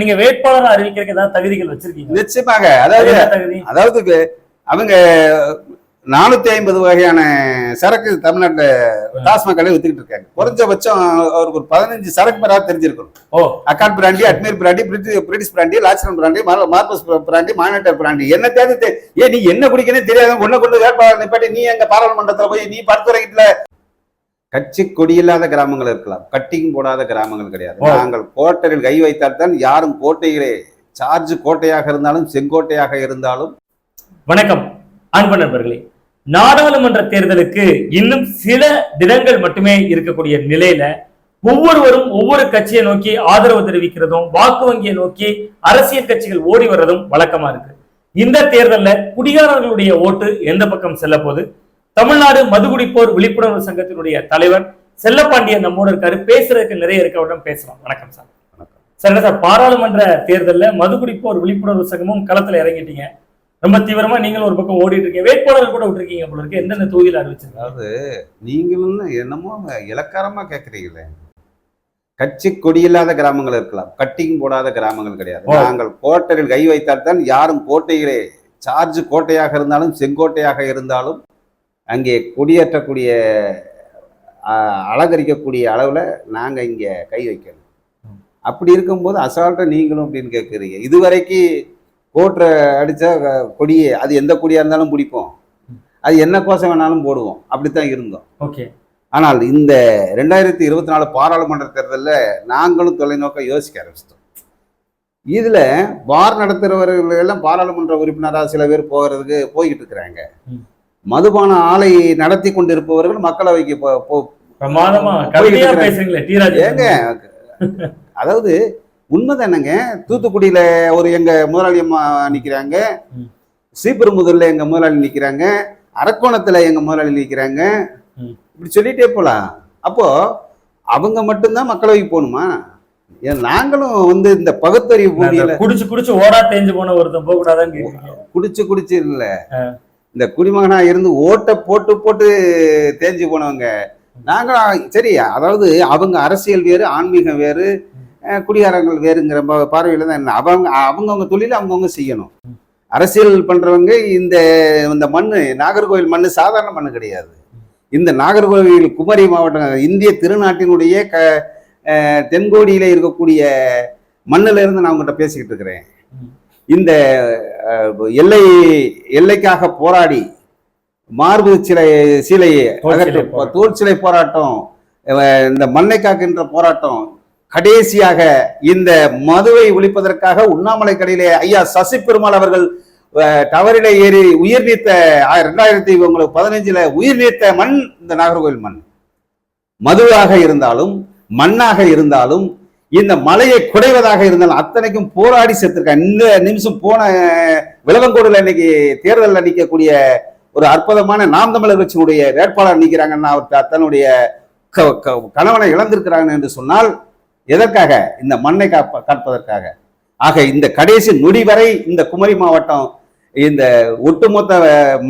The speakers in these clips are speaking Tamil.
நீங்க வேட்பாளர் அறிவிக்கிறதுக்கு ஏதாவது தகுதிகள் வச்சிருக்கீங்க நிச்சயமாக. அதாவது அதாவது அவங்க நானூத்தி ஐம்பது வகையான சரக்கு தமிழ்நாட்டுல டாஸ்மாக் வித்துக்கிட்டு இருக்காங்க. குறைஞ்சபட்சம் அவருக்கு ஒரு பதினஞ்சு சரக்கு பெறா தெரிஞ்சிருக்கணும். ஓ. அக்காட் பிராண்டி அட்மீர் பிராண்டி பிரிட்டி- பிரிட்டிஷ் பிராண்டி லாச்சரன் பிராண்டி மார்- மார்பஸ் பிராண்டி மானிட்டர் பிராண்டி. என்ன தேவை ஏன் நீ என்ன குடிக்கனே தெரியாத ஒண்ணு கொண்டு வேட்பாளர் நிப்பாட்டி நீ எங்க பாராளுமன்றத்துல போய் நீ படுத்துறீங்கல கட்சி கொடியில்லாத கிராமங்கள் இருக்கலாம். கட்டிங் போடாத கிராமங்கள் கிடையாது. நாங்கள் கோட்டையில் கை வைத்தால் தான் யாரும் கோட்டையிலே சார்ஜ் கோட்டையாக இருந்தாலும் செங்கோட்டையாக இருந்தாலும். வணக்கம். அன்பு நண்பர்களே நாடாளுமன்ற தேர்தலுக்கு இன்னும் சில தினங்கள் மட்டுமே இருக்கக்கூடிய நிலையில ஒவ்வொருவரும் ஒவ்வொரு கட்சியை நோக்கி ஆதரவு தெரிவிக்கிறதும் வாக்கு வங்கியை நோக்கி அரசியல் கட்சிகள் ஓடி வர்றதும் வழக்கமா இருக்கு. இந்த தேர்தல்ல குடிகாரர்களுடைய ஓட்டு எந்த பக்கம் செல்ல போகுது தமிழ்நாடு மதுகுடிப்போர் விழிப்புணர்வு சங்கத்தினுடைய தலைவர் செல்லப்பாண்டியன் நம்மோடு இருக்காரு. பேசுறதுக்கு நிறைய இருக்க. அவரிடம் பேசலாம் வணக்கம் சார். வணக்கம். சார் என்ன சார்? பாராளுமன்ற தேர்தல்ல மதுகுடிப்போர் விழிப்புணர்வு சங்கமும் களத்துல இறங்கிட்டீங்க. ரொம்ப தீவிரமா நீங்களும் ஒரு பக்கம் ஓடிட்டு இருக்கீங்க. வேட்பாளர் கூட விட்டுருக்கீங்க போல இருக்கு. எந்தெந்த தொகுதியில் அறிவிச்சிருக்காங்க? அதாவது நீங்களும் என்னமோ இலக்காரமா கேக்குறீங்களே. கட்சி கொடியில்லாத கிராமங்கள் இருக்கலாம். கட்டிங் போடாத கிராமங்கள் கிடையாது. நாங்கள் கோட்டையில் கை வைத்தால் தான் யாரும் கோட்டையிலே சார்ஜ் கோட்டையாக இருந்தாலும் செங்கோட்டையாக இருந்தாலும் அங்கே கொடியேற்றக்கூடிய அலங்கரிக்கக்கூடிய அளவில் நாங்கள் இங்கே கை வைக்கணும். அப்படி இருக்கும்போது அசால்ட்டா நீங்களும் அப்படின்னு கேட்குறீங்க இதுவரைக்கும் கோட்டை அடித்தா கொடியே அது எந்த கொடியாக இருந்தாலும் பிடிப்போம். அது என்ன கோஷம் வேணாலும் போடுவோம். அப்படித்தான் இருந்தோம். ஓகே. ஆனால் இந்த ரெண்டாயிரத்தி இருபத்தி நாலு பாராளுமன்ற தேர்தலில் நாங்களும் தொலைநோக்க யோசிக்க ஆரம்பிச்சிட்டோம். இதில் பார் நடத்துகிறவர்கள் எல்லாம் பாராளுமன்ற உறுப்பினராக சில பேர் போகிறதுக்கு போய்கிட்டு இருக்கிறாங்க. மதுபான ஆலை நடத்தி கொண்டிருப்பவர்கள் மக்களவைக்கு. ஏங்க அதாவது உண்மைதானங்க தூத்துக்குடியில ஒரு எங்க முதலாளி அம்மா நிக்கிறாங்க. ஸ்ரீபெரும்புதூர்ல எங்க முதலாளி நிக்கிறாங்க அரக்கோணத்துல எங்க முதலாளி நிக்கிறாங்க. இப்படி சொல்லிட்டே போலாம் அப்போ அவங்க மட்டும்தான் மக்களவைக்கு போகணுமா நாங்களும் வந்து இந்த பகுத்தறிவு குடிச்சு குடிச்சு ஓடா தேஞ்சு போன ஒருத்தன் போக கூடாதான்னு குடிச்சு குடிச்சு இல்ல. இந்த குடிமகனா இருந்து ஓட்ட போட்டு போட்டு தேஞ்சு போனவங்க நாங்களும் சரி அதாவது அவங்க அரசியல் வேறு ஆன்மீகம் வேறு குடிகாரங்கள் வேறுங்கிற பார்வையில் தான் என்ன அவங்க அவங்கவுங்க தொழிலை அவங்கவுங்க செய்யணும். அரசியல் பண்ணுறவங்க இந்த இந்த மண் நாகர்கோவில் மண் சாதாரண மண்ணு கிடையாது. இந்த நாகர்கோவில் குமரி மாவட்டம் இந்திய திருநாட்டினுடைய க தென்கோடியில் இருக்கக்கூடிய மண்ணில் இருந்து நான் உங்கள்கிட்ட பேசிக்கிட்டு இருக்கிறேன். இந்த எல்லை எல்லைக்காக போராடி மார்பு சிலை சீலையை போராட்டம். தோல் சிலை போராட்டம் இந்த மண்ணை காக்கின்ற போராட்டம் கடைசியாக இந்த மதுவை ஒழிப்பதற்காக உண்ணாமலை கடையிலே ஐயா சசி பெருமாள் அவர்கள் டவரிலே ஏறி உயிர் நீத்த ரெண்டாயிரத்தி உங்களுக்கு பதினஞ்சுல உயிர் நீத்த மண் இந்த நாகர்கோவில் மண் மதுவாக இருந்தாலும் மண்ணாக இருந்தாலும் இந்த மலையை குடைவதாக இருந்தாலும் அத்தனைக்கும் போராடி செத்துருக்கான் இந்த நிமிஷம் போன விளவங்கோடுல இன்னைக்கு தேர்தலில் நிற்கக்கூடிய ஒரு அற்புதமான நாம் தமிழர் கட்சியினுடைய வேட்பாளர் நிற்கிறாங்கன்னா அவர் தன்னுடைய க- க- கணவனை இழந்திருக்கிறாங்க என்று சொன்னால் எதற்காக? இந்த மண்ணை காப்ப காப்பதற்காக. ஆக இந்த கடைசி நொடி வரை இந்த குமரி மாவட்டம் இந்த ஒட்டுமொத்த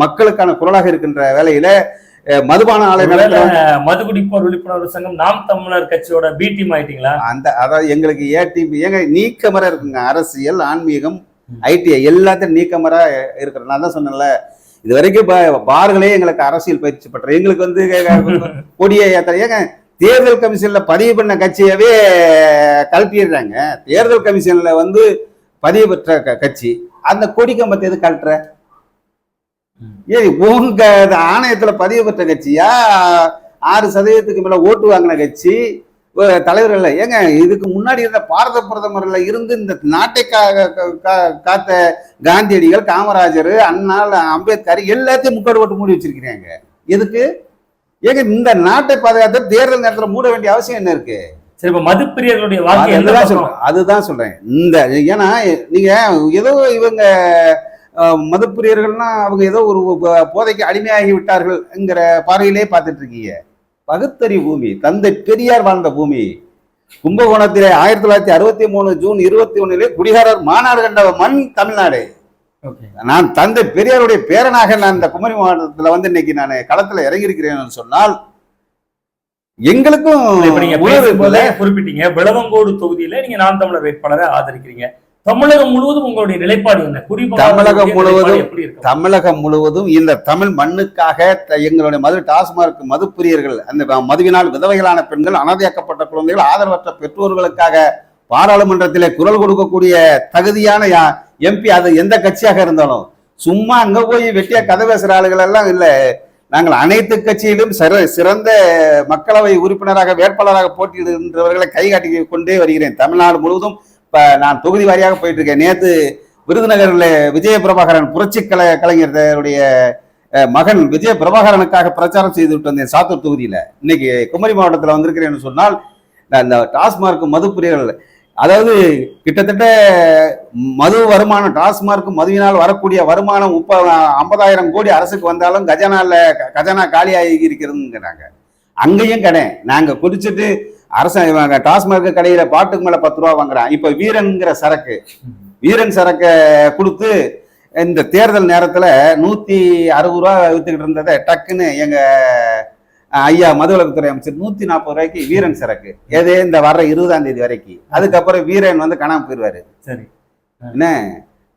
மக்களுக்கான குரலாக இருக்கின்ற வேலையில மதுபான ஆலை நடத்துற மதுகுடிப்போர் விழிப்புணர்வு சங்கம் நாம் தமிழர் கட்சியோட பி டீம் ஆயிட்டீங்களா? அந்த அதாவது எங்களுக்கு ஏடிபி ஏங்க நீக்கமர இருக்குங்க. அரசியல் ஆன்மீகம். ஐடிஐ எல்லாத்தையும் நீக்கமர இருக்கிற நான் தான் சொன்னேன்ல இது வரைக்கும் பா- பார்களே எங்களுக்கு அரசியல் பயிற்சி பெற்ற எங்களுக்கு வந்து கொடியை ஏத்த ஏங்க தேர்தல் கமிஷன்ல பதிவு பண்ண கட்சியவே கழட்டிடுறாங்க. தேர்தல் கமிஷன்ல வந்து பதிவு பெற்ற கட்சி அந்த கொடி கம்பத்தை எது கழட்டுற. ஏய் உங்க ஆணையத்துல பதிவு பெற்ற கட்சியா? ஆறு சதவீதத்துக்கு மேல ஓட்டு வாங்கின கட்சி. அஹ் தலைவர்கள் ஏங்க இதுக்கு முன்னாடி இருந்த பாரத பிரதமர்ல இருந்து இந்த நாட்டை காத்த காந்தியடிகள் காமராஜர் அண்ணா அம்பேத்கர் எல்லாத்தையும் முக்காடு ஓட்டு மூடி வச்சிருக்கிறாங்க. எதுக்கு? ஏங்க இந்த நாட்டை பாதுகாத்த தேர்தல் நேரத்துல மூட வேண்டிய அவசியம் என்ன இருக்கு? சரி இப்ப மதுப்பிரியர்களுடைய வாக்கு அதுதான்? சொல்றேன். அதுதான் சொல்றேன். இந்த ஏன்னா நீங்க ஏதோ இவங்க மதப்பிரியர்கள்னா அவங்க ஏதோ ஒரு போதைக்கு அடிமையாகி விட்டார்கள்ங்கிற பார்வையிலே பார்த்துட்டு இருக்கீங்க. பகுத்தறிவு பூமி தந்தை பெரியார் வாழ்ந்த பூமி. கும்பகோணத்திலே ஆயிரத்தி தொள்ளாயிரத்தி அறுபத்தி மூணு ஜூன் இருபத்தி ஒண்ணுலே குடிகாரர் மாநாடு கண்ட மண் தமிழ்நாடு. நான் தந்தை பெரியாருடைய பேரனாக நான் இந்த குமரி மாவட்டத்தில் வந்து இன்னைக்கு நான் களத்தில் இறங்கியிருக்கிறேன்னு சொன்னால் எங்களுக்கும். குறிப்பிட்டீங்க. விளவங்கோடு தொகுதியில நீங்க நாம் தமிழர் வேட்பாளரை ஆதரிக்கிறீங்க. தமிழகம் முழுவதும் உங்களுடைய நிலைப்பாடு என்ன? குறிப்பாக தமிழகம் முழுவதும் தமிழகம் முழுவதும் இந்த தமிழ் மண்ணுக்காக எங்களுடைய மது டாஸ்மார்க் மதுப்பிரியர்கள் அந்த மதுவினால் விதவைகளான பெண்கள் அனாதையாக்கப்பட்ட குழந்தைகள் ஆதரவற்ற பெற்றோர்களுக்காக பாராளுமன்றத்திலே குரல் கொடுக்கக்கூடிய தகுதியான எம்பி அது எந்த கட்சியாக இருந்தாலும் சும்மா அங்க போய் வெட்டியா கதை பேசுற ஆளுகள் எல்லாம் இல்ல. நாங்கள் அனைத்து கட்சியிலும் சிற சிறந்த மக்களவை உறுப்பினராக வேட்பாளராக போட்டியிடுகின்றவர்களை கைகாட்டி கொண்டே வருகிறேன். தமிழ்நாடு முழுவதும் இப்ப நான் தொகுதி வாரியாக போயிட்டு இருக்கேன் நேத்து விருதுநகர்ல விஜய பிரபாகரன் புரட்சி கலை கலைஞருடைய மகன் விஜய பிரபாகரனுக்காக பிரச்சாரம் செய்து விட்டு வந்தேன் சாத்தூர் தொகுதியில. இன்னைக்கு குமரி மாவட்டத்தில் வந்திருக்கிறேன்னு சொன்னால் நான் இந்த டாஸ்மார்க் மதுப்பிரியர்கள் அதாவது கிட்டத்தட்ட மது வருமானம் டாஸ்மார்க் மதுவினால் வரக்கூடிய வருமானம் முப்ப ஐம்பதாயிரம் கோடி அரசுக்கு வந்தாலும் கஜானாவில் கஜானா காலியாகி இருக்கிறதுங்கிறாங்க. அங்கேயும் கடை. நாங்க குடிச்சிட்டு அரச இவங்க டாஸ்மார்க் கடையில பாட்டுக்கு மேல பத்து ரூபா வாங்குறான் இப்ப வீரன்ங்கிற சரக்கு வீரன் சரக்கை கொடுத்து இந்த தேர்தல் நேரத்துல நூத்தி அறுபது ரூபா வித்துக்கிட்டு இருந்ததை டக்குன்னு எங்க ஐயா மதுவிலக்குத்துறை அமைச்சர் நூத்தி நாற்பது ரூபாய்க்கு வீரன் சரக்கு. எது இந்த வர்ற இருபதாம் தேதி வரைக்கும் அதுக்கப்புறம் வீரன் வந்து காணாம போயிடுவாரு. சரி. என்ன?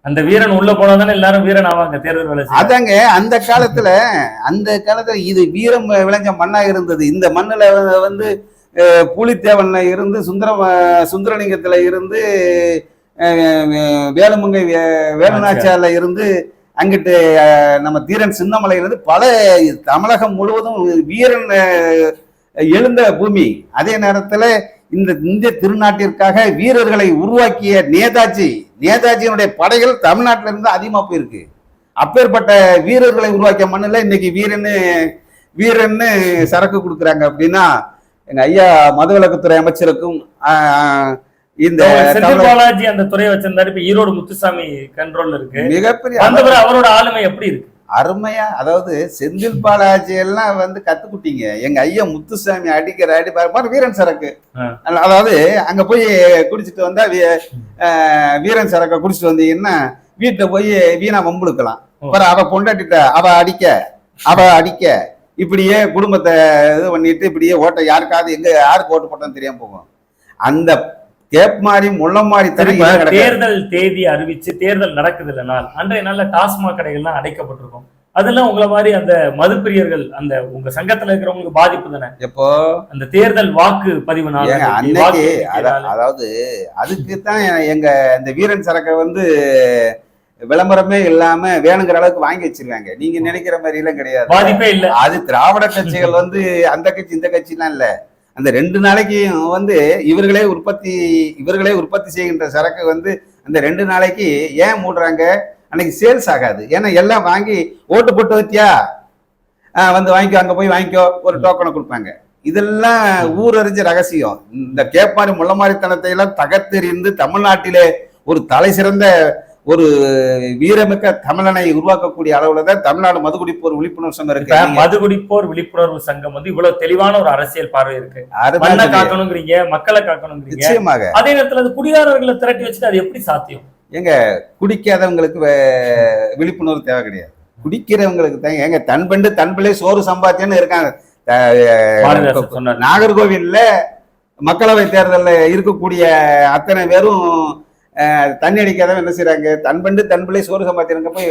அந்த வீரன் உள்ள போனா தானே எல்லாரும் வீரன் ஆவாங்க தேர்தல் வேலை. அதாங்க அந்த காலத்துல அந்த காலத்துல இது வீரம் விளைஞ்ச மண்ணா இருந்தது. இந்த மண்ணுல வந்து புலித்தேவனில் இருந்து சுந்தர சுந்தரலிங்கத்தில் இருந்து வேலுமங்கை வே- இருந்து அங்கிட்டு நம்ம தீரன் சின்னமலையிலிருந்து பல தமிழகம் முழுவதும் வீரன் எழுந்த பூமி. அதே நேரத்தில் இந்த இந்திய திருநாட்டிற்காக வீரர்களை உருவாக்கிய நேதாஜி நேதாஜியினுடைய படைகள் தமிழ்நாட்டில இருந்து அதிகமாக போயிருக்கு. அப்பேற்பட்ட வீரர்களை உருவாக்கிய மண்ணில் இன்னைக்கு வீரன்னு வீரன்னு சரக்கு கொடுக்குறாங்க அப்படின்னா எங்க ஐயா மதுவிலக்குத்துறை அமைச்சருக்கும் இந்த பாலாஜி அந்த துறையை வச்சிருந்தாரு. இப்ப ஈரோடு முத்துசாமி கண்ட்ரோல்ல இருக்கு. மிகப்பெரிய அவரோட ஆளுமை எப்படி இருக்கு? அருமையா அதாவது செந்தில் பாலாஜி எல்லாம் வந்து கத்துக்குட்டீங்க. எங்க ஐயா முத்துசாமி அடிக்கிற அடி பாரு வீரன் சரக்கு. அதாவது அங்க போய் குடிச்சிட்டு வந்தா வீரன் சரக்கை குடிச்சிட்டு வந்தீங்கன்னா வீட்டுல போய் வீணா வம்புழுக்கலாம். அப்புறம் அவ பொண்டாட்டிட்ட அவ அடிக்க அவ அடிக்க. இப்படியே குடும்பத்தை இது பண்ணிட்டு இப்படியே ஓட்ட யாருக்காவது எங்க யாருக்கு ஓட்டு போட்டோம்னு தெரியாம போகும். அந்த கேப் மாதிரி முள்ளம் மாதிரி தேர்தல் தேதி அறிவிச்சு தேர்தல் நடக்குது இல்ல நாள். அன்றைய நாள்ல டாஸ்மாக் கடைகள்லாம் அடைக்கப்பட்டிருக்கும். அதெல்லாம் உங்களை மாதிரி அந்த மதுப்பிரியர்கள் அந்த உங்க சங்கத்துல இருக்கிறவங்களுக்கு பாதிப்பு தானே? எப்போ? அந்த தேர்தல் வாக்கு பதிவு நாள். அன்னைக்கு. அதாவது அதுக்கு தான் எங்க இந்த வீரன் சரக்கை வந்து விளம்பரமே இல்லாம வேணுங்கிற அளவுக்கு வாங்கி வச்சிருக்காங்க. நீங்க நினைக்கிற மாதிரி எல்லாம் கிடையாது அது திராவிட கட்சிகள் வந்து அந்த கட்சி இந்த கட்சிலாம் இல்ல. அந்த ரெண்டு நாளைக்கு வந்து இவர்களே உற்பத்தி இவர்களே உற்பத்தி செய்கின்ற சரக்கு வந்து அந்த ரெண்டு நாளைக்கு ஏன் மூடுறாங்க? அன்னைக்கு சேல்ஸ் ஆகாது. ஏன்னா எல்லாம் வாங்கி ஓட்டு போட்டு வச்சியா வந்து வாங்கிக்கோ அங்க போய் வாங்கிக்கோ ஒரு டோக்கனை கொடுப்பாங்க. இதெல்லாம் ஊரறிஞ்ச ரகசியம். இந்த கேப்பாரி முள்ளமாரித்தனத்தை எல்லாம் தகர்த்தெறிந்து தமிழ்நாட்டிலே ஒரு தலை சிறந்த ஒரு வீரமிக்க தமிழனை உருவாக்கக்கூடிய அளவுல தான் தமிழ்நாடு மதுகுடிப்போர் விழிப்புணர்வு சங்கம் இருக்கு. மது குடிப்போர் விழிப்புணர்வு சங்கம் வந்து இவ்வளவு தெளிவான ஒரு அரசியல் பார்வை இருக்கு. மண்ணை. காக்கணுங்கிறீங்க மக்களை காக்கணுங்கிறீங்க. நிச்சயமாக. அதே நேரத்துல அது குடிகாரர்களை திரட்டி வச்சுட்டு அது எப்படி சாத்தியம்? குடிக்காதவங்களுக்கு வே- விழிப்புணர்வு தேவை கிடையாது. குடிக்கிறவங்களுக்கு தான் ஏங்க தன் பெண்டு தன் பிள்ளை சோறு சம்பாத்தியன்னு இருக்காங்க. நாகர்கோவில்ல மக்களவை தேர்தல்ல இருக்கக்கூடிய அத்தனை பேரும் தண்ணி அடிக்காதவன் என்ன செய்றாங்க? தன் பெண்டு தன் பிள்ளை சோறு சம்பாத்தியனுங்க போய்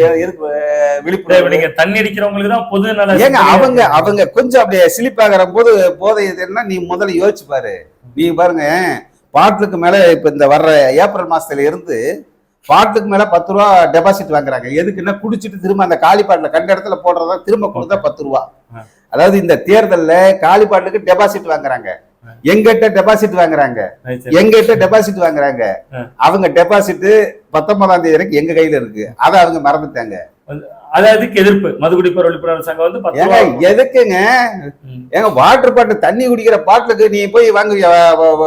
விழிப்புணர்வு நீங்க தண்ணி அடிக்கிறவங்களுக்கு தான் பொது நல ஏங்க அவங்க அவங்க கொஞ்சம் அப்படியே ஸ்லிப் ஆகிற போது போதை எதுன்னா நீ முதல்ல யோசிச்சு பாரு. நீ பாருங்க பாட்டுக்கு மேல இப்ப இந்த வர்ற ஏப்ரல் மாசத்துல இருந்து பாட்டுக்கு மேல பத்து ரூபா டெபாசிட் வாங்குறாங்க. எதுக்குன்னா குடிச்சிட்டு திரும்ப அந்த காலி பாட்டுல கண்ட இடத்துல போடுறதா திரும்ப கொடுத்தா பத்து ரூபா. அதாவது இந்த தேர்தல்ல காலி பாட்டுக்கு டெபாசிட் வாங்குறாங்க. எங்கிட்ட டெபாசிட் வாங்குறாங்க. எங்கிட்ட டெபாசிட் வாங்குறாங்க. அவங்க டெபாசிட் பத்தொன்பதாம் தேதி வரைக்கும் எங்க கையில இருக்கு? அதை அவங்க மறந்துட்டாங்க. அது அதுக்கு எதிர்ப்பு. விழிப்புணர்வு சங்கம் வந்து ஏங்க எதுக்குங்க? வாட்டர் பாட்டில் தண்ணி குடிக்கிற பாட்டிலுக்கு நீ போய் வாங்குவியா?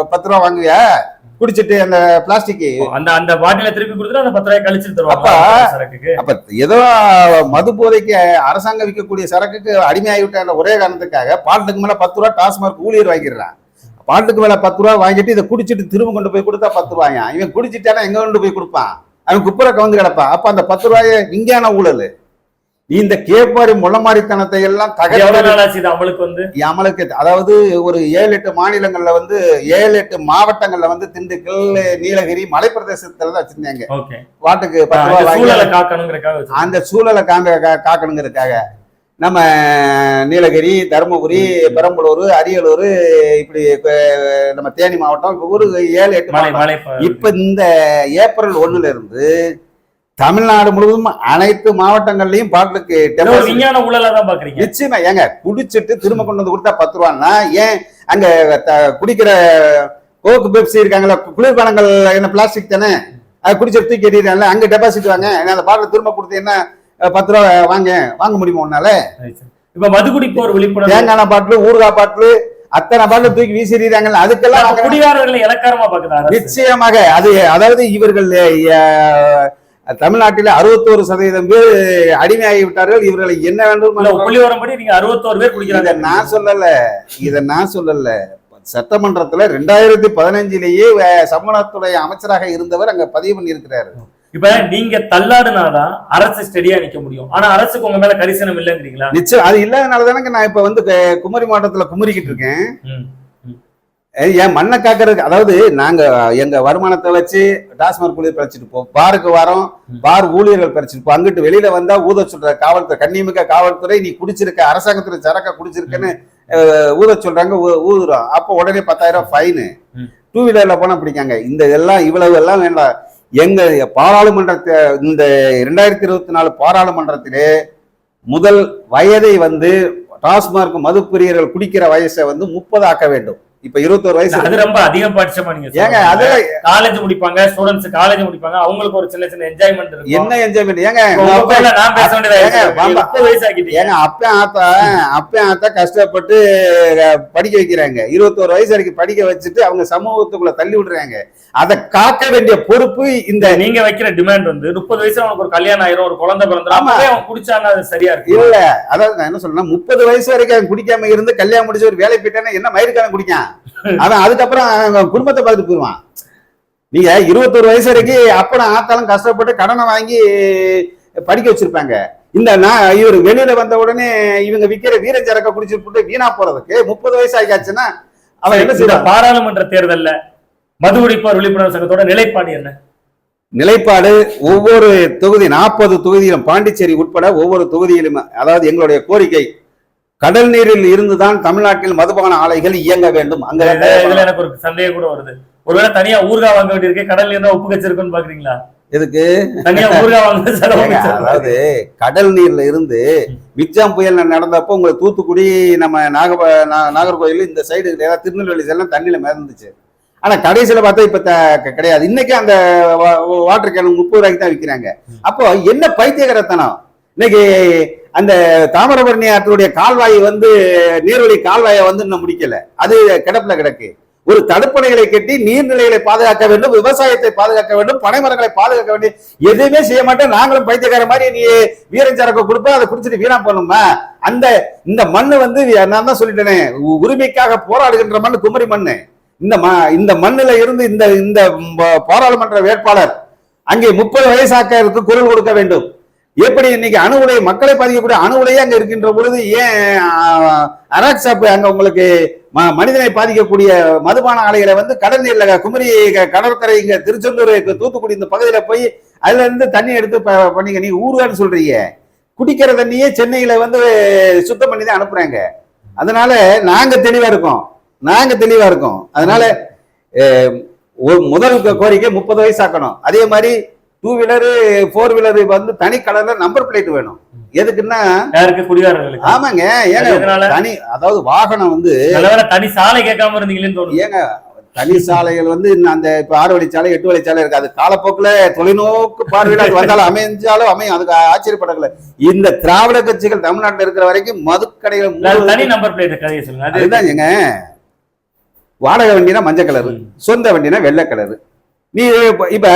பத்து ரூபா வாங்குவியா? குடிச்சிட்டு அந்த பிளாஸ்டிக் அந்த அந்த பாட்டில திருப்பி கொடுத்துட்டு அந்த பத்து ரூபாய் கழிச்சு தருவாங்க அப்ப- ஏதோ மது போதைக்கு அரசாங்கம் விற்கக்கூடிய சரக்குக்கு அடிமையாகிவிட்ட ஒரே காரணத்துக்காக பாட்டுக்கு மேல பத்து ரூபா டாஸ்மார்க் ஊழியர் வாங்கிடுறான். பாட்டுக்கு மேல பத்து ரூபா வாங்கிட்டு இதை குடிச்சிட்டு திரும்ப கொண்டு போய் கொடுத்தா பத்து ரூபாயா? இவன் குடிச்சிட்டானா எங்க கொண்டு போய் கொடுப்பான் அவன் குப்புற கவுந்து கிடப்பான் அப்ப அந்த பத்து ரூபாய விஞ்ஞான ஊழல். நீ இந்த கேப்பாரி முளமாரித்தனத்தை எல்லாம் அமலுக்கு வந்து? அமலுக்கு அதாவது ஒரு ஏழு எட்டு மாநிலங்கள்ல வந்து ஏழு எட்டு மாவட்டங்கள்ல வந்து திண்டுக்கல் நீலகிரி மலைப்பிரதேசத்துல தான் வச்சிருந்தாங்க. வாட்டுக்கு வாங்கி சூழலை காக்கணுங்கிறக்காக. அந்த சூழலை காங்க காக்கணுங்கிறதுக்காக. நம்ம நீலகிரி தருமபுரி பெரம்பலூர் அரியலூர் இப்படி நம்ம தேனி மாவட்டம் ஒரு ஏழு எட்டு மாவட்டம். இப்ப இந்த ஏப்ரல் ஒண்ணுல இருந்து தமிழ்நாடு முழுவதும் அனைத்து மாவட்டங்கள்லயும் பாட்டுக்கு விஞ்ஞான ஊழலா தான் பாக்குறீங்க. நிச்சயமா ஏங்க குடிச்சிட்டு திரும்ப கொண்டு வந்து கொடுத்தா பத்து ரூபான்னா ஏன் அங்க குடிக்கிற கோக்கு பெப்சி இருக்காங்களா குளிர்பானங்கள் என்ன பிளாஸ்டிக் தானே? அது குடிச்சு தூக்கி எறியல அங்க டெபாசிட் வாங்க அந்த பாட்டில் திரும்ப கொடுத்தீங்கன்னா பத்து ரூபா வாங்க வாங்க முடியுமா உன்னால? இப்ப மது குடிப்போர் விழிப்புணர்வு. தேங்காய் பாட்டில் ஊறுகாய் பாட்டில் அத்தனை பாட்டில் தூக்கி வீசிடுறாங்கல்ல அதுக்கெல்லாம் குடிகாரர்களை இலக்காரமா அரசு? நிச்சயமாக. அது அதாவது இவர்கள் தமிழ்நாட்டில் அறுபத்தோரு சதவீதம் பேர் அடிமையாகி விட்டார்கள். இவர்களை என்ன வேண்டும் இல்ல புள்ளி வரம்படி நீங்க அறுபத்தோரு பேர் குடிக்கிறாங்க. நான் சொல்லல. இத நான் சொல்லல. சட்டமன்றத்துல ரெண்டாயிரத்தி பதினஞ்சிலேயே சமூகத்துறை அமைச்சராக இருந்தவர் அங்க பதிவு பண்ணியிருக்கிறாரு. இப்ப நீங்க தள்ளாடுனாதான் அரசு ஸ்டெடியா நிக்க முடியும். ஆனா அரசுக்கு உங்க மேல கரிசனம் இல்லைங்கிறீங்களா? நிச்சயம். அது இல்லாதனால தானங்க நான் இப்ப வந்து குமரி மாவட்டத்துல குமரிக்கிட்டு இருக்கேன். என் மண்ணை காக்கிறதுக்கு அதாவது நாங்க எங்க வருமானத்தை வச்சு டாஸ்மாக் ஊழியர் பறிச்சுட்டு போ பாருக்கு வரோம் பார் ஊழியர்கள் பறிச்சுட்டு போ. அங்கிட்டு வெளியில வந்தா ஊத சொல்ற காவல்துறை கண்ணியமிக்க காவல்துறை நீ குடிச்சிருக்க அரசாங்கத்துல சரக்கா குடிச்சிருக்கன்னு ஊத சொல்றாங்க ஊதுறோம். அப்போ உடனே பத்தாயிரம் ஃபைனு. டூ வீலர்ல போனா பிடிக்காங்க. இந்த எல்லாம் இவ்வளவு எல்லாம் வேண்டாம். எங்க பாராளுமன்றத்தை இந்த இரண்டாயிரத்தி இருபத்தி நாலு பாராளுமன்றத்திலே முதல் வயதை வந்து டாஸ்மார்க் மதுப்பிரியர்கள் குடிக்கிற வயசை வந்து முப்பது ஆக்க வேண்டும். இப்ப இருபத்தோரு வயசு அது ரொம்ப அதிகபட்சமா நீங்க ஏங்க அது காலேஜ் முடிப்பாங்க ஸ்டூடெண்ட்ஸ் காலேஜ் முடிப்பாங்க அவங்களுக்கு ஒரு சின்ன சின்ன என்ஜாய்மெண்ட் இருக்கும். என்ன என்ஜாய்மெண்ட் ஏங்க நான் பேச வேண்டியதா ஏங்க, அப்ப ஆத்தா அப்ப ஆத்தா கஷ்டப்பட்டு படிக்க வைக்கிறாங்க. இருபத்தோரு வயசு வரைக்கும் படிக்க வச்சுட்டு அவங்க சமூகத்துக்குள்ள தள்ளி விடுறாங்க. அதை காக்க வேண்டிய பொறுப்பு இந்த நீங்க வைக்கிற டிமாண்ட் வந்து முப்பது வயசுல அவனுக்கு ஒரு கல்யாணம் ஆயிரும் ஒரு குழந்தை. அப்பவே அவன் குடிச்சான்னா அது சரியா இருக்கு இல்ல அதாவது நான் என்ன சொல்றேன்னா முப்பது வயசு வரைக்கும் அவன் குடிக்காம இருந்து கல்யாணம் முடிச்சு ஒரு வேலை போயிட்டானா என்ன மயிருக்காரன் குடிக்கான்? அவன் அதுக்கப்புறம் குடும்பத்தை பார்த்துட்டு போயிடுவான் நீங்க இருபத்தொரு வயசு வரைக்கும் அப்பனும் ஆத்தாலும் கஷ்டப்பட்டு கடனை வாங்கி படிக்க வச்சிருப்பாங்க. இந்த நான் இவர் வெளியில வந்த உடனே இவங்க விக்கிற வீரச்சரக்க குடிச்சு போட்டு வீணா போறதுக்கு முப்பது வயசு ஆகியாச்சுன்னா அவன் என்ன செய்வான்? பாராளுமன்ற தேர்தல்ல மது குடிப்போர் விழிப்புணர்வு சங்கத்தோட நிலைப்பாடு என்ன? நிலைப்பாடு ஒவ்வொரு தொகுதி நாற்பது தொகுதியிலும் பாண்டிச்சேரி உட்பட ஒவ்வொரு தொகுதியிலும் அதாவது எங்களுடைய கோரிக்கை கடல் நீரில் இருந்துதான் தமிழ்நாட்டில் மதுபான ஆலைகள் இயங்க வேண்டும். அங்க இதுல எனக்கு ஒரு சந்தேகம் கூட வருது. ஒருவேளை தனியா ஊர்கா வாங்க வேண்டியிருக்கு கடல்ல இருந்தா உப்பு கச்சிருக்குன்னு பாக்குறீங்களா? எதுக்கு? மிச்சம். அதாவது கடல் நீர்ல இருந்து மிக்ஜாம் புயல் நடந்தப்போ உங்களுக்கு தூத்துக்குடி நம்ம நாக நாகர்கோயில் இந்த சைடு திருநெல்வேலி எல்லாம் தண்ணியில மிதந்துச்சு. ஆனா கடைசியில பார்த்தா இப்ப கிடையாது. இன்னைக்கு அந்த வாட்டர் கேன் முப்பது ரூபாய்க்கு தான் விற்கிறாங்க அப்போ என்ன பைத்தியகரத்தனம்? இன்னைக்கு அந்த தாமிரபரணி ஆற்றுடைய கால்வாய் வந்து நீர்வழி கால்வாயை வந்து இன்னும் முடிக்கல. அது கிடப்புல கிடக்கு. ஒரு தடுப்பணைகளை கட்டி நீர்நிலைகளை பாதுகாக்க வேண்டும் விவசாயத்தை பாதுகாக்க வேண்டும் பனைமரங்களை பாதுகாக்க வேண்டும். எதுவுமே செய்ய மாட்டேன். நாங்களும் பைத்தியக்கார மாதிரி நீ வீரஞ்சரக்கு கொடுப்ப அதை குடிச்சிட்டு வீணா பண்ணுமா அந்த இந்த மண்ணு வந்து நான் தான் சொல்லிட்டேனே உரிமைக்காக போராடுகின்ற மண் குமரி மண்ணு. இந்த ம இந்த மண்ணில இருந்து இந்த இந்த பாராளுமன்ற வேட்பாளர் அங்கே முப்பது வயசாக்க குரல் கொடுக்க வேண்டும். எப்படி இன்னைக்கு அணு உலை மக்களை பாதிக்கக்கூடிய அணு உலையே அங்க இருக்கின்ற பொழுது ஏன் அராக் ஷாப் அங்க உங்களுக்கு ம- மனிதனை பாதிக்கக்கூடிய மதுபான ஆலைகளை வந்து கடல் நீர்ல குமரி க- கடற்கரை இங்க திருச்செந்தூர் தூத்துக்குடி இந்த பகுதியில போய் அதுல இருந்து தண்ணி எடுத்து ப- பண்ணீங்க நீங்க ஊருகான்னு சொல்றீங்க. குடிக்கிற தண்ணியே சென்னையில வந்து சுத்தம் பண்ணி தான் அனுப்புறாங்க. அதனால நாங்க தெளிவா இருக்கோம். நாங்க தெளிவா இருக்கோம். அதனால ஒரு முதல் கோரிக்கை முப்பது வயசு ஆக்கணும். அதே மாதிரி டூ வீலரு ஃபோர் வீலரு வந்து தனி கலர்ல நம்பர் பிளேட் வேணும். எதுக்குன்னா குடிகாரர்களுக்கு. ஆமாங்க. ஏங்க? தனி அதாவது வாகனம் வந்து தனி சாலை கேட்காம இருந்தீங்களேன்னு ஏங்க தனி சாலைகள் வந்து அந்த இப்ப ஆறு வழிச்சாலை எட்டு வழிச்சாலை இருக்கு. அது காலப்போக்குல தொலைநோக்கு பார்வையில அது வந்தாலும் அமைஞ்சாலும் அமையும் அதுக்கு ஆச்சரியப்படல. இந்த திராவிட கட்சிகள் தமிழ்நாட்டுல இருக்கிற வரைக்கும் மதுக்கடைகள் தனி நம்பர் பிளேட் கதையை சொல்லுங்க. அது அதுதான் ஏங்க வாடகை வண்டினா மஞ்சள் கலரு. சொந்த வண்டினா வெள்ளை கலரு நீ இப்ப-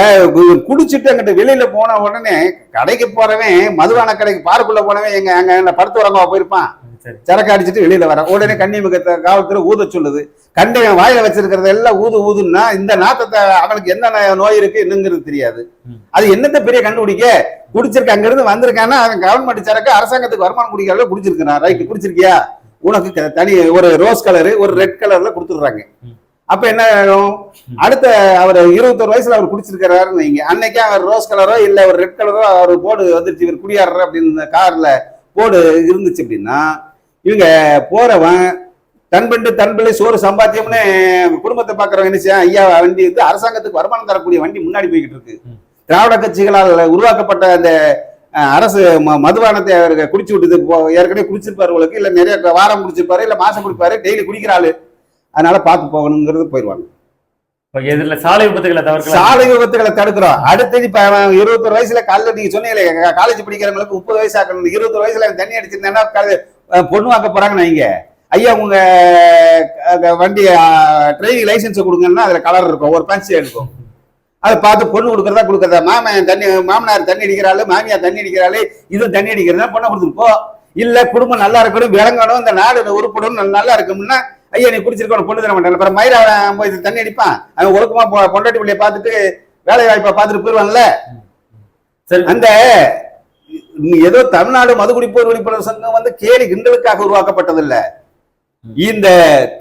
குடிச்சிட்டு அங்கிட்ட வெளியில போன உடனே கடைக்கு போறவன் மதுபான கடைக்கு பார்க்குள்ள போனவன் எங்க அங்க என்ன படுத்து உறங்கவா போயிருப்பான். சரி. சரக்கு அடிச்சிட்டு வெளியில வரான் உடனே கன்னிமுகத்தை காவல்துறை ஊத சொல்லுது. கண்டையன் வாயில வச்சிருக்கிறத எல்லாம் ஊது ஊதுன்னா இந்த நாத்தத்தை அவனுக்கு என்ன நோய் இருக்கு என்னங்கிறது தெரியாது. அது என்னத்த பெரிய கண்டுபிடிக்க? குடிச்சிருக்க அங்க இருந்து வந்திருக்கான்னா அவன் கவர்மெண்ட் சரக்கு அரசாங்கத்துக்கு வருமானம் குடிக்காத குடிச்சிருக்கான் ரைட் குடிச்சிருக்கியா? உனக்கு தனி ஒரு ரோஸ் கலரு ஒரு ரெட் கலர்ல கொடுத்துடுறாங்க. அப்ப என்ன ஆகும்? அடுத்த அவர் இருபத்தொரு வயசுல அவர் குடிச்சிருக்கிறாருன்னு வைங்க. அன்னைக்கே அவர் ரோஸ் கலரோ இல்ல ஒரு ரெட் கலரோ அவர் போர்டு வந்துருச்சு இவர் குடியாடுற அப்படின்னு கார்ல போர்டு இருந்துச்சு அப்படின்னா இவங்க போறவன் தன் பெண்டு தன் பிள்ளை சோறு சம்பாத்தியம்னு குடும்பத்தை பாக்குறவங்க என்ன செய்ய ஐயா வண்டி வந்து அரசாங்கத்துக்கு வருமானம் தரக்கூடிய வண்டி முன்னாடி போய்கிட்டு இருக்கு. திராவிட கட்சிகளால் உருவாக்கப்பட்ட அந்த அரசு மதுபானத்தை அவருக்கு குடிச்சு விட்டது. ஏற்கனவே குடிச்சிருப்பாரு உங்களுக்கு இல்ல நிறைய வாரம் குடிச்சிருப்பாரு இல்ல மாசம் குடிப்பாரு டெய்லி குடிக்கிற ஆளு. அதனால பார்த்து போகணுங்கிறது போயிடுவாங்க. சாலை விபத்துகளை தவிர்க்கலாம். சாலை விபத்துகளை தடுக்கிறோம். அடுத்தது இப்ப இருபத்தொரு வயசுல காலைல நீங்க சொன்னீங்களே காலேஜ் படிக்கிறவங்களுக்கு முப்பது வயசு ஆக்கணும். இருபத்தொரு வயசுல தண்ணி அடிச்சிருந்தேன்னா பொண்ணு வாக்க போறாங்கன்னு வைங்க. ஐயா உங்க வண்டி டிரைவிங் லைசன்ஸ் கொடுங்கன்னா அதுல கலர் இருக்கும். ஒரு பஞ்சு இருக்கும் அதை பார்த்து பொண்ணு கொடுக்கறதா கொடுக்கறதா? மாமன் தண்ணி மாமனார் தண்ணி அடிக்கிறாள் மாமியார் தண்ணி அடிக்கிறாள் இது தண்ணி அடிக்கிறதா பொண்ணை கொடுத்துட்டு போ. இல்ல குடும்பம் நல்லா இருக்கணும் விளங்கணும் இந்த நாடு உருப்படும் நல்லா இருக்கும்னா ஐயா நீ குடிச்சிருக்கணும் பொண்ணு தர மாட்டேன் அப்புறம் மயிர போய் தண்ணி அடிப்பான். அவன் ஒழுக்கமா பொண்டாட்டி பிள்ளைய பார்த்துட்டு வேலை வாய்ப்பை பார்த்துட்டு போயிடுவான்ல சரி. அந்த ஏதோ தமிழ்நாடு மதுகுடிப்போர் விழிப்புணர்வு சங்கம் வந்து கேலி கிண்டலுக்காக உருவாக்கப்பட்டதில்ல. இந்த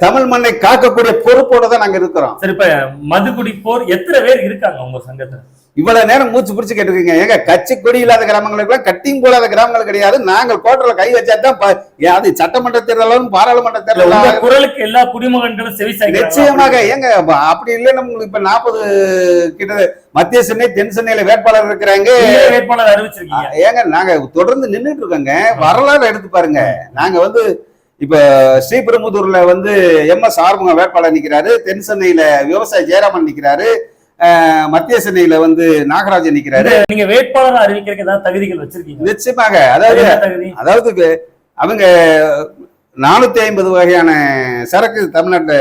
தமிழ் மண்ணை காக்கக்கூடிய பொறுப்போட தான் நாங்க இருக்கிறோம். சரி இப்ப மது குடிப்போர் எத்தனை பேர் இருக்காங்க உங்க சங்கத்துல? இவ்வளவு நேரம் மூச்சு பிடிச்சு கேட்டிருக்கீங்க. ஏங்க கட்சி கொடி இல்லாத கிராமங்களுக்குலாம் கட்டிங் போடாத கிராமங்கள் கிடையாது. நாங்கள் கோட்டல கை வச்சா தான் ப- அது சட்டமன்ற தேர்தலும் பாராளுமன்ற தேர்தலும் குரலுக்கு எல்லா குடிமகன்களும் செவி நிச்சயமாக ஏங்க அப்ப அப்படி இல்லைன்னு உங்களுக்கு இப்ப நாற்பது கிட்ட மத்திய சென்னை தென் சென்னையில வேட்பாளர் இருக்கிறாங்க. வேட்பாளர் அறிவிச்சிருக்கீங்க. ஏங்க நாங்க தொடர்ந்து நின்னுட்டு இருக்கோங்க. வரலாறு எடுத்து பாருங்க. நாங்க வந்து இப்ப ஸ்ரீபெரும்புதூர்ல வந்து எம் எஸ் ஆறுமுகம் வேட்பாளர் நிக்கிறாரு. தென் சென்னையில விவசாயி ஜெயராமன் நிக்கிறாரு. மத்திய சென்னையில வந்து நாகராஜன் நிக்கிறாரு. நீங்க வேட்பாளர் அறிவிக்கிறதுக்கு ஏதாவது தகுதிகள் வச்சிருக்கீங்க நிச்சயமாக. அதாவது அதாவது அவங்க நானூத்தி ஐம்பது வகையான சரக்கு தமிழ்நாட்டுல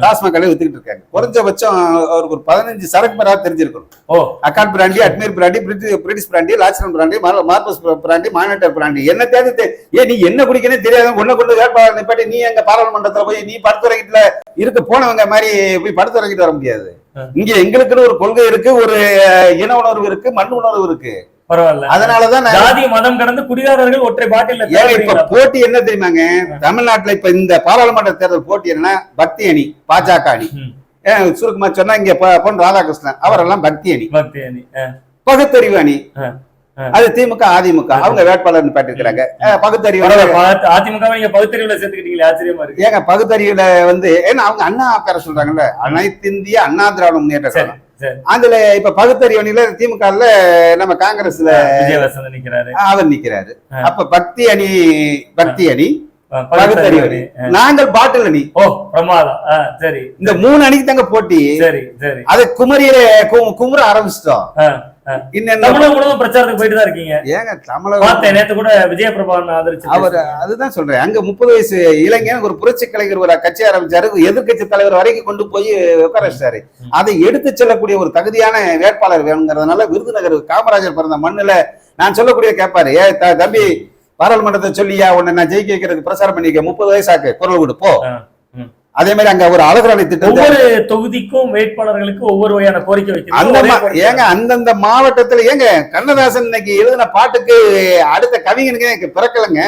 டாஸ்மாக் வித்துக்கிட்டு இருக்காங்க. குறைஞ்சபட்சம் அவருக்கு ஒரு பதினஞ்சு சரக்கு பேராக தெரிஞ்சிருக்கணும். ஓ. அக்காட் brandy அட்மீர் brandy British British brandy லாச்சரன் பிராண்டி மார்- மார்பஸ் பிராண்டி மானிட்டர் பிராண்டி. என்ன தேவை ஏன் நீ என்ன குடிக்கனே தெரியாத. ஒண்ணு கொண்டு வேட்பாளர் நிப்பாட்டி நீ எங்க பாராளுமன்றத்துல போய் நீ படுத்துறங்கிட்டுல இருக்க போனவங்க மாதிரி போய் படுத்துறங்கிட்டு வர முடியாது. இங்க எங்களுக்குன்னு ஒரு கொள்கை இருக்கு ஒரு இன உணர்வு இருக்கு மண் உணர்வு இருக்கு. பரவாயில்ல. அதனாலதான் ஜாதி மதம் கடந்து குடிகாரர்கள் ஒற்றை பாட்டில் இப்ப போட்டி என்ன தெரியுமாங்க? தமிழ்நாட்டுல இப்ப இந்த பாராளுமன்ற தேர்தல் போட்டி என்னன்னா பக்தி அணி பாஜக அணி. சுருக்கமா சொன்னா இங்க பொன் ராதாகிருஷ்ணன் அவரெல்லாம் பக்தி அணி. பக்தி அணி பகுத்தறிவு அணி. அது திமுக அதிமுக. அவங்க வேட்பாளர் நிப்பாட்டிருக்கிறாங்க அஹ் பகுத்தறிவு அதிமுக நீங்க பகுத்தறிவுல சேர்த்துக்கிட்டீங்களே ஆச்சரியமா இருக்கு. ஏங்க பகுத்தறிவுல வந்து ஏன்னா அவங்க அண்ணா பேர சொல்றாங்கல்ல அனைத்து இந்திய அண்ணா திராவிட முன்னேற்ற கழகம். அதுல இப்ப பகுத்தறிவு அணியில திமுகல நம்ம காங்கிரஸ்ல அவர் நிக்கிறாரு. அப்ப பக்தி அணி பக்தி அணி பகுத்தறிவு. நாங்கள் பாட்டில் அணி ஓ பிரமாதம். சரி. இந்த மூணு அணிக்கு தாங்க போட்டி. சரி சரி. அது குமரியில கு- குமுற ஆரம்பிச்சிட்டோம். தமிழகம் முழுவதும் பிரச்சாரத்துக்கு போயிட்டு தான் இருக்கீங்க. ஏங்க தமிழக பார்த்தேன் நேத்து கூட விஜயபிரபாகரன் ஆதரிச்சு அவர் அதுதான் சொல்றேன். அங்க முப்பது வயசு இளைஞன் ஒரு புரட்சி கலைஞர் ஒரு கட்சி ஆரம்பிச்சாரு. எதிர்க்கட்சி தலைவர் வரைக்கும் கொண்டு போய் உட்கார வச்சாரு அதை எடுத்து செல்லக்கூடிய ஒரு தகுதியான வேட்பாளர் வேணுங்கிறதுனால விருதுநகர் காமராஜர் பிறந்த மண்ணுல நான் சொல்லக்கூடிய கேட்பாரு ஏ தம்பி பாராளுமன்றத்தை சொல்லியா உன்னை நான் ஜெயிக்க வைக்கிறதுக்கு பிரச்சாரம் பண்ணிக்க முப்பது வயசாக்கு குரல் கொடு போ ஆ, ம். அதே மாதிரி அங்க ஒரு அழகுராணி திட்டம் ஒவ்வொரு தொகுதிக்கும் வேட்பாளர்களுக்கு ஒவ்வொரு வகையான கோரிக்கை வைக்கிறது அந்த. ஏங்க அந்தந்த மாவட்டத்துல ஏங்க கண்ணதாசன் இன்னைக்கு எழுதின பாட்டுக்கு அடுத்த கவிஞனுக்கு எனக்கு பிறக்கலைங்க.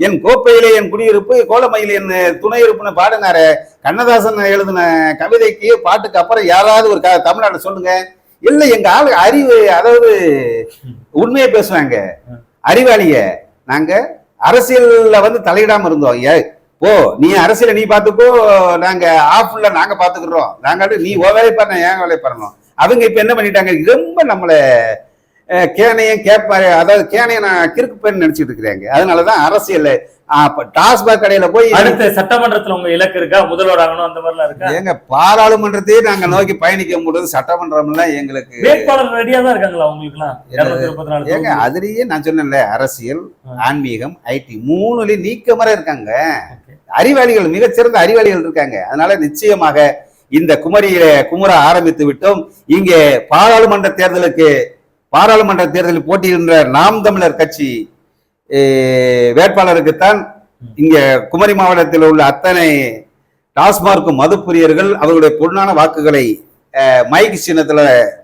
என் கோப்பையிலே என் குடியிருப்பு கோலமையில் என் துணை இருப்புன்னு பாடினாரு கண்ணதாசன் எழுதின கவிதைக்கு பாட்டுக்கு அப்புறம் யாராவது ஒரு க- தமிழ்நாட்டுல சொல்லுங்க இல்ல எங்க ஆளு அறிவு அதாவது உண்மையை பேசுவாங்க. அறிவாளிய நாங்கள் அரசியலில் வந்து தலையிடாமல் இருந்தோம். ஏ ஓ நீ அரசியலை நீ பார்த்துக்கோ நாங்கள் ஆஃப்ல நாங்கள் பார்த்துக்குறோம். நாங்கள் நீ ஓ வேலை பண்ண ஏன் வேலை பண்ணணும் அவங்க இப்போ என்ன பண்ணிட்டாங்க? ரொம்ப நம்மளை கேனையும் கேட்பாரு அதாவது கேனையை நான் கிறுக்கு பேர் இருக்கிறேங்க இருக்கிறாங்க. அதனாலதான் அரசியல் டாஸ்மாக் கடையில போய் அடுத்து சட்டமன்றத்துல உங்க இலக்கு இருக்கா? முதல்வர் ஆகணும் அந்த மாதிரிலாம் இருக்கா? எங்க பாராளுமன்றத்தையே நாங்க நோக்கி பயணிக்க முடியாது. சட்டமன்றம்லாம் எங்களுக்கு வேட்பாளர் ரெடியா தான் இருக்காங்களா உங்களுக்கு எல்லாம் ஏங்க. அதுலயே நான் சொன்னேன்ல அரசியல். ஆன்மீகம் ஐடி மூணுலயும் நீக்கமர இருக்காங்க. அறிவாளிகள் மிகச்சிறந்த அறிவாளிகள் இருக்காங்க. அதனால நிச்சயமாக இந்த குமரியில குமுற ஆரம்பித்து விட்டோம். இங்கே பாராளுமன்ற தேர்தலுக்கு பாராளுமன்ற தேர்தலில் போட்டியிடுகின்ற நாம் தமிழர் கட்சி வேட்பாளருக்குத்தான் இங்க குமரி மாவட்டத்தில் உள்ள அத்தனை டாஸ்மார்க் மது பிரியர்கள் அவர்களுடைய பொன்னான வாக்குகளை மைக் சின்னத்துல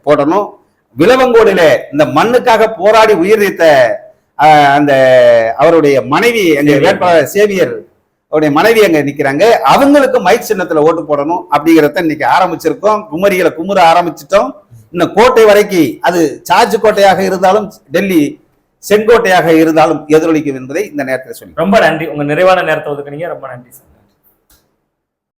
போடணும். விளவங்கோடில இந்த மண்ணுக்காக போராடி உயிர் நீத்த அஹ், அந்த அவருடைய மனைவி எங்க. வேட்பாளர் சேவியர் அவருடைய மனைவி அங்க நிக்கிறாங்க. அவங்களுக்கு மைக் சின்னத்துல ஓட்டு போடணும் அப்படிங்கிறத இன்னைக்கு ஆரம்பிச்சிருக்கோம். குமரிகளை குமுற ஆரம்பிச்சிட்டோம். இன்னும் கோட்டை வரைக்கும் அது சார்ஜ் கோட்டையாக இருந்தாலும் டெல்லி செங்கோட்டையாக இருந்தாலும் எதிரொலிக்கும் என்பதை இந்த நேரத்தில் சொல்லி ரொம்ப நன்றி. உங்க நிறைவான நேரத்தை ஒதுக்குனீங்க. ரொம்ப நன்றி சார்.